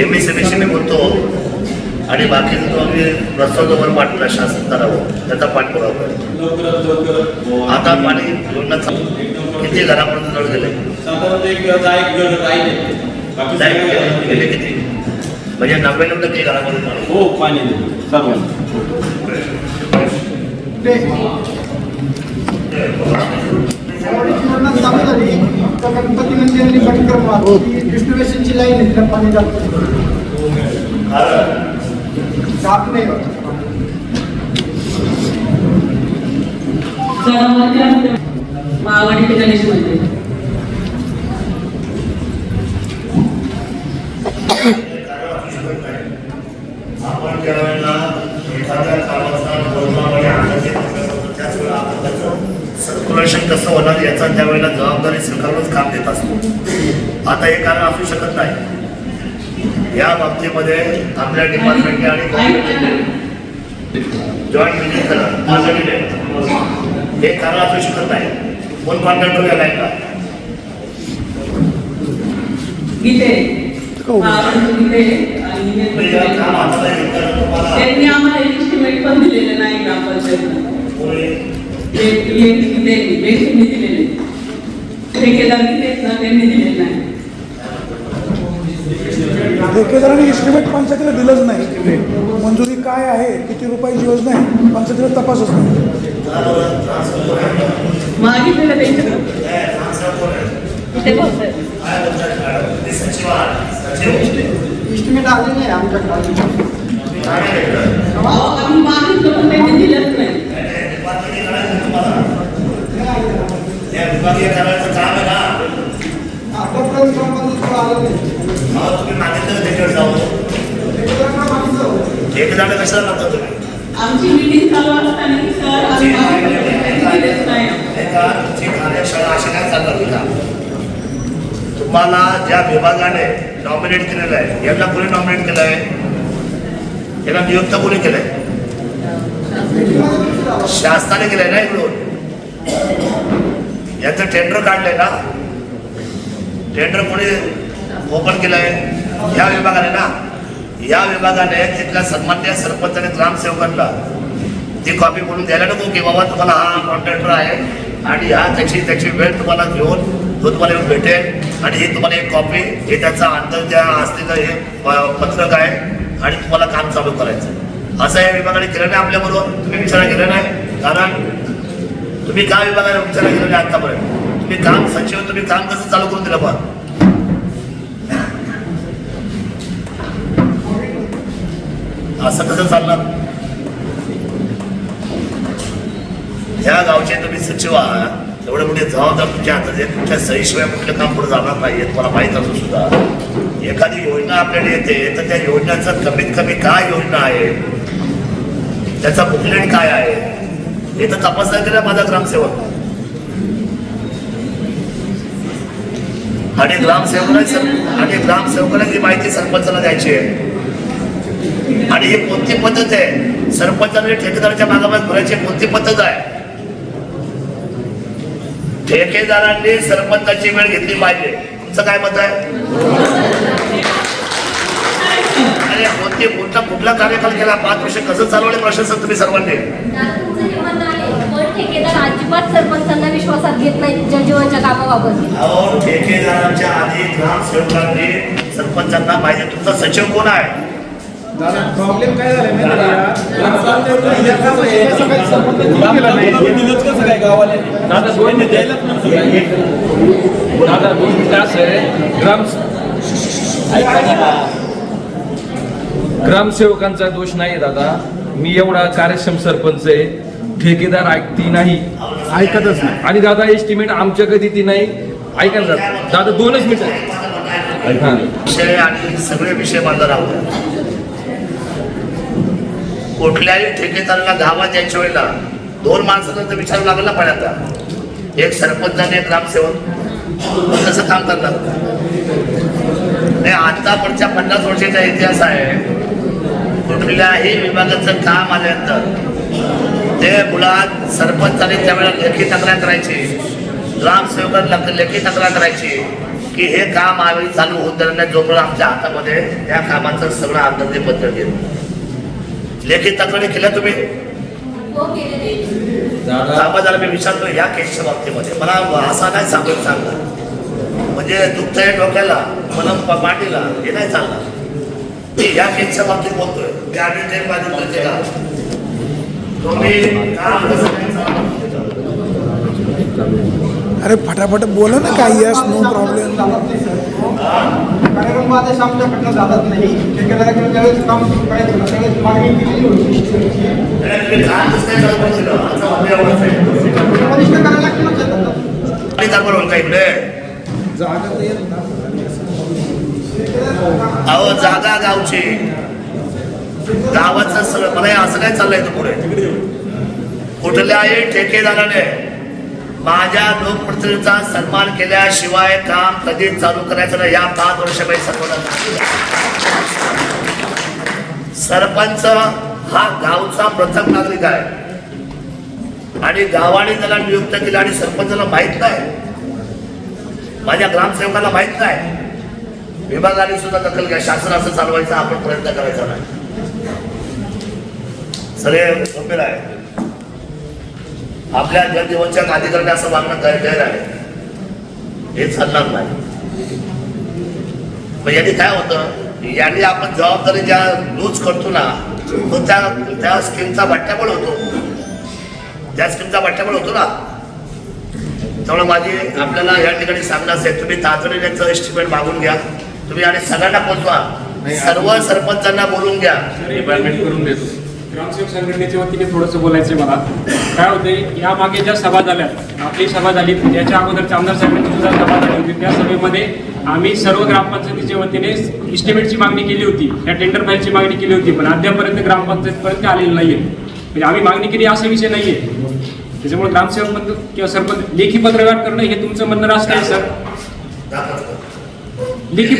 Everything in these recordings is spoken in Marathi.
एम एस एम मी बोलतो. आणि बाकीचा जो आम्ही प्रस्ताव जो वर पाठवला शासन स्तरावर. त्याचा पाठपुरावा लवकर आता पाणी योजना चालू किती घरापर्यंत जवळ गेले किती म्हणजे नव्याण्णव टक्के पाणी हो पाणी सर्वांना आवडीची योजना चालू झाली तर गणपती मंदिराने परिक्रमा डिस्ट्रिब्युशनची लाईन आहे तिला पाणी जातं. कारण जात नाही मावडी गणेश मंदिर आपण ज्या वेळेला एखाद्या कामाचा योजनामध्ये अंदाजे टाकत होतो, त्याच वेळेला आपण त्याचं सर्क्युलेशन कसं होणार याचा त्यावेळेला जबाबदारी स्वीकारूनच काम देत असतो. आता हे कारण असू शकत नाही. या बाबतीमध्ये आपल्या डिपार्टमेंटने आणि जॉईंट मिटिंग करा. हे कारण असू शकत नाही. कोण गीते. मावडी गीते. आणि हे त्यांनी आम्हाला एस्टिमेट पण दिलेलं नाही दिलेले. ना त्यांनी नाही. ठेकेदाराने एस्टिमेट पंचायतीला दिलंच नाही. मंजुरी काय आहे? किती रुपयाची योजना आहे? पंचायतीला तपासच नाही. मागितलेलं त्यांच्याकडं इस्टिमेट आले नाही आमच्याकडे मागितलं पण त्यांनी दिलंच नाही. विभागीय करायचं काम आहे ना. आतापर्यंत ग्रामपंचायत आलं नाही अहो, तुम्ही मागितलं त्याच्यावर जाऊ कशाला लागता तुम्ही? आमची मीटिंग चालू असताना सर तुमची कार्यशाळा अशी काय चालणार का? तुम्हाला ज्या विभागाने नॉमिनेट केलेलं आहे यांना कोणी नॉमिनेट केलं आहे? यांना नियुक्त कोणी केलंय? शासनाने केलंय ना इकडून? याचं टेंडर काढलंय ना? टेंडर कोणी ओपन केलंय? या विभागाने ना? या विभागाने तिथल्या सन्मान्य सरपंच आणि ग्रामसेवकांना ती कॉपी म्हणून द्यायला नको की बाबा तुम्हाला हा कॉन्ट्रॅक्टर आहे आणि हा त्याची त्याची वेळ तुम्हाला घेऊन तो तुम्हाला येऊन भेटेल आणि ही तुम्हाला एक कॉपी हे त्याचा अंतर ज्या असलेलं हे प- पत्रक आहे आणि तुम्हाला काम चालू करायचं असं या विभागाने केलं नाही आपल्याबरोबर. तुम्ही विचार केला नाही. कारण तुम्ही काय विभागाने विचारला गेलो नाही आतापर्यंत. तुम्ही काम सचिव तुम्ही काम कसं चालू करून दिलं पण असं कसं चालणार? ह्या गावचे तुम्ही सचिव आहात. एवढे मोठे जबाबदार तुमच्या हातात आहे तुमच्या सहीशिवाय कुठलं काम पुढे जाणार नाही तुम्हाला माहीत असून सुद्धा. एखादी योजना आपल्याला येते तर त्या योजनेचं कमीत कमी काय योजना आहे त्याचा बुकलेट काय आहे? हे तर तपासला केला माझा ग्रामसेवक. आणि ग्रामसेवकाला आणि ग्रामसेवकाला ही माहिती सरपंचाला द्यायची आहे. आणि ही कोणती पद्धत आहे? सरपंचाने ठेकेदाराच्या मागामाग भरायची कोणती पद्धत आहे? ठेकेदारांनी सरपंचाची वेळ घेतली पाहिजे. तुमचं काय मत आहे? कोणते कोणती कुठला कुठला कार्यकाल केला? पाच वर्ष कसं चालवले प्रशासन तुम्ही सर्वांनी तुमचं जे म्हणणं आहे पण ठेकेदार अजिबात सरपंचांना विश्वासात घेत नाही जलजीवनच्या कामाबाबत. अहो ठेकेदारांच्या आधी ग्रामसेवकांनी सरपंचांना पाहिजे तुमचा सचिव कोण आहे? प्रॉब्लेम काय दादा दोन ग्राम. ग्रामसेवकांचा दोष नाही दादा. मी एवढा कार्यक्षम सरपंच आहे. ठेकेदार ऐकती नाही. ऐकतच नाही. आणि दादा एस्टिमेट आमच्या कधी ती नाही? ऐका ना दादा दादा दोनच मिनिटं. विषय आणि सगळे विषय मांडला राहतो कुठल्याही ठेकेदाराला गावात यायच्या वेळेला दोन माणसांचा विचार लागला पाण्याचा एक सरपंच आणि एक ग्रामसेवक. कसं काम करतात नाही आतापर्यंतच्या पन्नास वर्षाचा इतिहास आहे. कुठल्याही विभागाचं काम आल्यानंतर ते मुळात सरपंचाने त्यावेळेला लेखी तक्रार करायची. ग्रामसेवकांना लेखी तक्रार करायची की हे काम आम्ही चालू होत नाही जोपर्यंत आमच्या हातामध्ये. त्या कामाचं सगळं अंदाजे पत्र घेत लेखी तक्रारी केल्या तुम्ही? हो मी विचारतो या केसच्या बाबतीमध्ये. मला असा नाही सांगून सांगा म्हणजे दुखत आहे डोक्याला मला प- मांडीला हे नाही चालणार. मी या केसच्या बाबतीत बोलतोय. मी आम्ही ते बाधित करते का तुम्ही काम कसं काय चालवलं? अरे फटाफट बोला ना काय यस नो प्रॉब्लेम जातात नाही सर कार्यक्रम आदेश आमच्याकडनं जातात नाही. ठेकेदाराकडे ज्यावेळेस काम सुरू करायचं ना त्यावेळेस मागणी केलेली होती. करायला लागतं ना. शेतात. जागा गावची. गावाचं सगळं मला असं काय चाललंय इथं पुढे. कुठल्याही ठेकेदाराने माझ्या लोकप्रतिनिधीचा सन्मान केल्याशिवाय काम कधीच चालू करायचं नाही. या पाच वर्षापाई सर्वांना सरपंच हा गावचा प्रथम नागरिक आहे. आणि गावाने त्याला नियुक्त केलं आणि सरपंचाला माहीत नाही. माझ्या ग्रामसेवकाला माहीत नाही. विभागाने सुद्धा दखल घ्या. शासन असं चालवायचा आपण प्रयत्न करायचा नाही. सगळे गंभीर आहे आपल्या जलजीवनच्या अधिकाऱ्याने असं वागणं गैर आहे? हे चालणार नाही. यांनी काय होतं? यांनी आपण जबाबदारी ज्या लूज करतो ना तो त्या त्या स्कीमचा बट्ट्याबळ होतो. त्या स्कीमचा बट्ट्याबळ होतो ना त्यामुळे माझी आपल्याला या ठिकाणी सांगणं असेल तुम्ही तातडीने एस्टिमेट मागून घ्या. तुम्ही आणि सगळ्यांना पोचवा सर्व सरपंचांना बोलून घ्या. करून देतो. ग्रामसेवक संघटनेच्या वतीने थोडंसं बोलायचं आहे मला. काय होते या मागे ज्या सभा झाल्या आपली सभा झाली याच्या अगोदरच्या आमदार साहेबांची सुद्धा सभा झाली होती. त्या सभेमध्ये आम्ही सर्व ग्रामपंचायतीच्या वतीने इस्टिमेटची मागणी केली होती. त्या टेंडर फाईलची मागणी केली होती पण अद्यापर्यंत ग्रामपंचायतपर्यंत आलेली नाहीये. म्हणजे आम्ही मागणी केली असा विषय नाहीये. त्याच्यामुळे ग्रामसेवक म्हणतो किंवा सरपंच लेखी पत्रव्यवहार करणं हे तुमचं म्हणणं असतं आहे सर. लेखी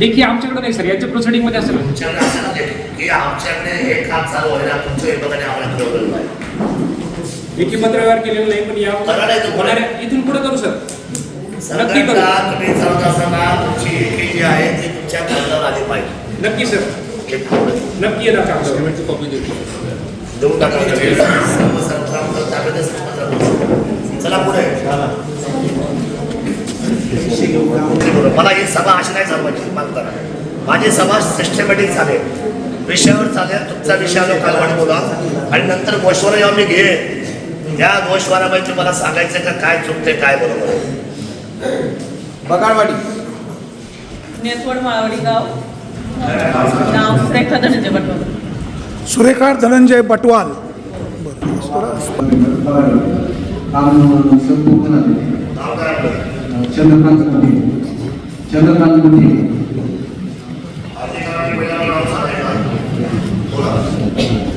लेखी आमच्याकडे नाही सर. याच्या प्रोसिडिंगमध्ये असेल असं की आमच्याकडे हे काम चालू व्हायला तुमच्या विभागाने आम्हाला कळवलं नाही लेखी पत्रव्यवहार केलेलं नाही पण या करा नाही इथून पुढे करू सर. नक्की करू. तुम्ही चालवत असताना तुमची एकी जी आहे ती तुमच्या आली पाहिजे. नक्की सर. हे. नक्की येणार देऊन टाका. चला पुढे. मला ही सभा अशी नाही करा. माझी सभा सिस्टमॅटिक झाले. विषयावर चालेल तुमचा विषयावर कालवाणी बोला. आणि नंतर गोष्वारा जेव्हा मी घे. त्या गोष्वारामध्ये मला सांगायचं का काय चुकते काय बरोबर बगाडवाडी. नेतवड माळवडी गाव. नाव रेखा धनंजय बटवा सुरेखा धनंजय बटवाल. चंद्रकांत मोठे चंद्रकांत मोठे Thank you.